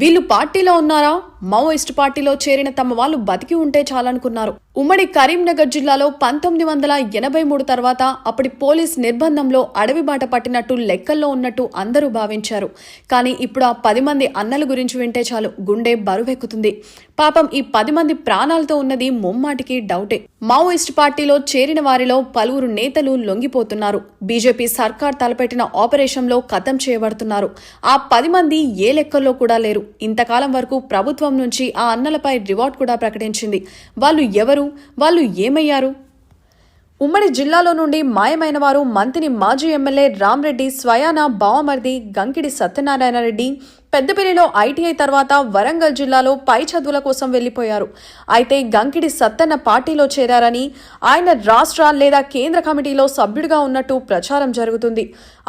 వీళ్ళు పార్టీలో ఉన్నారా? మావోయిస్ట్ పార్టీలో చేరిన తమ వాళ్ళు బతికి ఉంటే చాలనుకున్నారు. ఉమ్మడి కరీంనగర్ జిల్లాలో పంతొమ్మిది వందల ఎనభై మూడు తర్వాత అప్పటి పోలీస్ నిర్బంధంలో అడవి బాట పట్టినట్టు లెక్కల్లో ఉన్నట్టు అందరూ భావించారు. కానీ ఇప్పుడు ఆ పది మంది అన్నల గురించి వింటే చాలు గుండె బరువెక్కుతుంది. పాపం ఈ పది మంది ప్రాణాలతో ఉన్నది ముమ్మాటికి డౌటే. మావోయిస్ట్ పార్టీలో చేరిన వారిలో పలువురు నేతలు లొంగిపోతున్నారు. బీజేపీ సర్కార్ తలపెట్టిన ఆపరేషన్లో ఖతం చేయబడుతున్నారు. ఆ పది మంది ఏ లెక్కల్లో కూడా లేరు. ఇంతకాలం వరకు ప్రభుత్వం నుంచి ఆ అన్నలపై రివార్డ్ కూడా ప్రకటించింది. వాళ్ళు ఎవరు? వాళ్ళు ఏమయ్యారు? ఉమ్మడి జిల్లాలో నుండి మాయమైన వారు మంత్రి మాజీ ఎమ్మెల్యే రామ్రెడ్డి స్వయాన బావమర్ది గంకిడి సత్యనారాయణ రెడ్డి పెద్దపల్లిలో ఐటీఐ తర్వాత వరంగల్ జిల్లాలో పై చదువుల కోసం వెళ్ళిపోయారు అయితే గంకిడి సత్తన్న పార్టీలో చేరారని ఆయన రాష్ట్ర లేదా కేంద్ర కమిటీలో సభ్యుడిగా ఉన్నట్టు ప్రచారం జరుగుతుంది.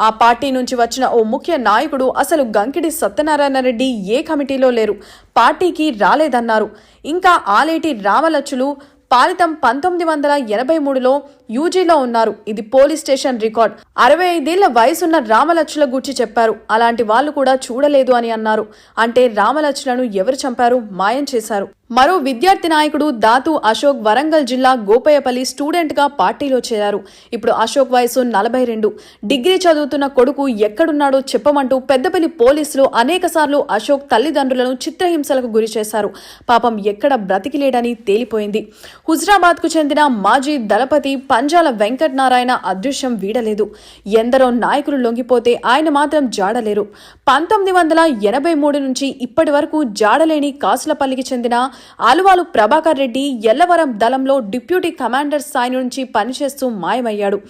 ఆ పార్టీ నుంచి వచ్చిన ఓ ముఖ్య నాయకుడు అసలు గంకిడి సత్యనారాయణ రెడ్డి ఏ కమిటీలో లేరు పార్టీకి రాలేదన్నారు. ఇంకా ఆలేటి రామలచ్చులు పాలితం పంతొమ్మిది వందల ఎనభై మూడులో యూజీలో ఉన్నారు. ఇది పోలీస్ స్టేషన్ రికార్డ్. అరవై ఐదేళ్ళ వయసున్న రామలచ్చుల గురించి చెప్పారు. అలాంటి వాళ్ళు కూడా చూడలేదు అని అన్నారు. అంటే రామలచ్చులను ఎవరు చంపారు? మాయం చేశారు. మరో విద్యార్థి నాయకుడు దాతు అశోక్ వరంగల్ జిల్లా గోపయ్యపల్లి స్టూడెంట్గా పార్టీలో చేరారు. ఇప్పుడు అశోక్ వయసు నలభై రెండు. డిగ్రీ చదువుతున్న కొడుకు ఎక్కడున్నాడో చెప్పమంటూ పెద్దపల్లి పోలీసులు అనేకసార్లు అశోక్ తల్లిదండ్రులను చిత్రహింసలకు గురి చేశారు. పాపం ఎక్కడ బ్రతికిలేడని తేలిపోయింది. హుజరాబాద్కు చెందిన మాజీ దళపతి పంజాల వెంకట్ నారాయణ అదృశ్యం వీడలేదు. ఎందరో నాయకులు లొంగిపోతే ఆయన మాత్రం జాడలేరు. పంతొమ్మిది వందల ఎనభై మూడు నుంచి ఇప్పటి వరకు జాడలేని కాసులపల్లికి చెందిన ఆలువాలు ప్రభాకర్ రెడ్డి ఎల్లవరం దళంలో డిప్యూటీ కమాండర్ స్థాయి నుంచి పనిచేస్తూ మాయమయ్యాడు.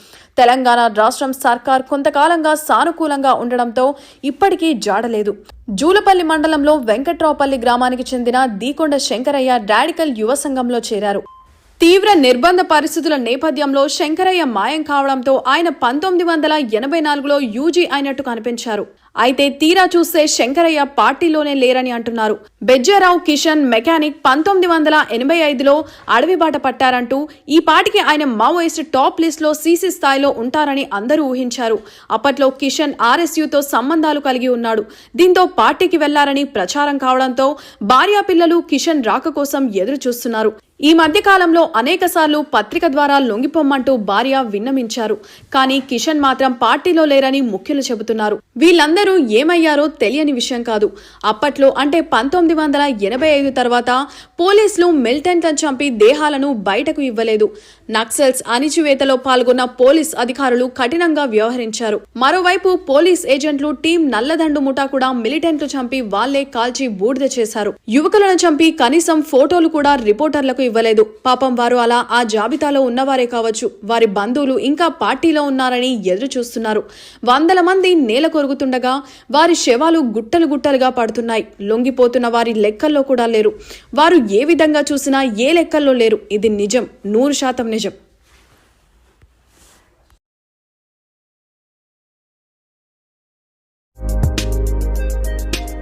తెలంగాణ రాష్ట్రం సర్కార్ కొంతకాలంగా సానుకూలంగా ఉండడంతో ఇప్పటికీ జాడలేదు. జూలపల్లి మండలంలో వెంకట్రావుపల్లి గ్రామానికి చెందిన దీకొండ శంకరయ్య రాడికల్ యువ సంఘంలో చేరారు. తీవ్ర నిర్బంధ పరిస్థితుల నేపథ్యంలో శంకరయ్య మాయం కావడంతో ఆయన పంతొమ్మిది వందల ఎనభై నాలుగులో యూజీ అయినట్టు కనిపించారు. అయితే తీరా చూస్తే శంకరయ్య పార్టీలోనే లేరని అంటున్నారు. బెజ్జారావు కిషన్ మెకానిక్ పంతొమ్మిది వందల ఎనభై ఐదులో అడవి బాట పట్టారంటూ ఈ పాటికి ఆయన మావోయిస్ట్ టాప్ లిస్ట్లో సీసీ స్థాయిలో ఉంటారని అందరూ ఊహించారు. అప్పట్లో కిషన్ ఆర్ఎస్యుతో సంబంధాలు కలిగి ఉన్నాడు. దీంతో పార్టీకి వెళ్ళారని ప్రచారం కావడంతో భార్యా పిల్లలు కిషన్ రాక కోసం ఎదురు చూస్తున్నారు ఈ మధ్యకాలంలో అనేకసార్లు అనేక సార్లు పత్రిక ద్వారా లొంగిపోమ్మంటూ భార్య విన్నమించారు కానీ కిషన్ మాత్రం పార్టీలో లేరని ముఖ్యులు చెబుతున్నారు. వీళ్ళందరూ ఏమయ్యారో తెలియని విషయం కాదు. అప్పట్లో అంటే పంతొమ్మిది వందల ఎనభై ఐదు తర్వాత పోలీసులు మిలిటెంట్లను చంపి దేహాలను బయటకు ఇవ్వలేదు. నక్సల్స్ అణిచివేతలో పాల్గొన్న పోలీస్ అధికారులు కఠినంగా వ్యవహరించారు. మరోవైపు పోలీస్ ఏజెంట్లు టీం నల్లదండు ముఠా కూడా మిలిటెంట్లు చంపి వాళ్ళే కాల్చి బూడిద చేశారు. యువకులను చంపి కనీసం ఫోటోలు కూడా రిపోర్టర్లకు ఇవ్వలేదు. పాపం వారు అలా ఆ జాబితాలో ఉన్నవారే కావచ్చు. వారి బంధువులు ఇంకా పార్టీలో ఉన్నారని ఎదురు చూస్తున్నారు వందల మంది నేల కొరుగుతుండగా వారి శవాలు గుట్టలు గుట్టలుగా పడుతున్నాయి. లొంగిపోతున్న వారి లెక్కల్లో కూడా లేరు. వారు ఏ విధంగా చూసినా ఏ లెక్కల్లో లేరు. ఇది నిజం. నూరు శాతం నిజం.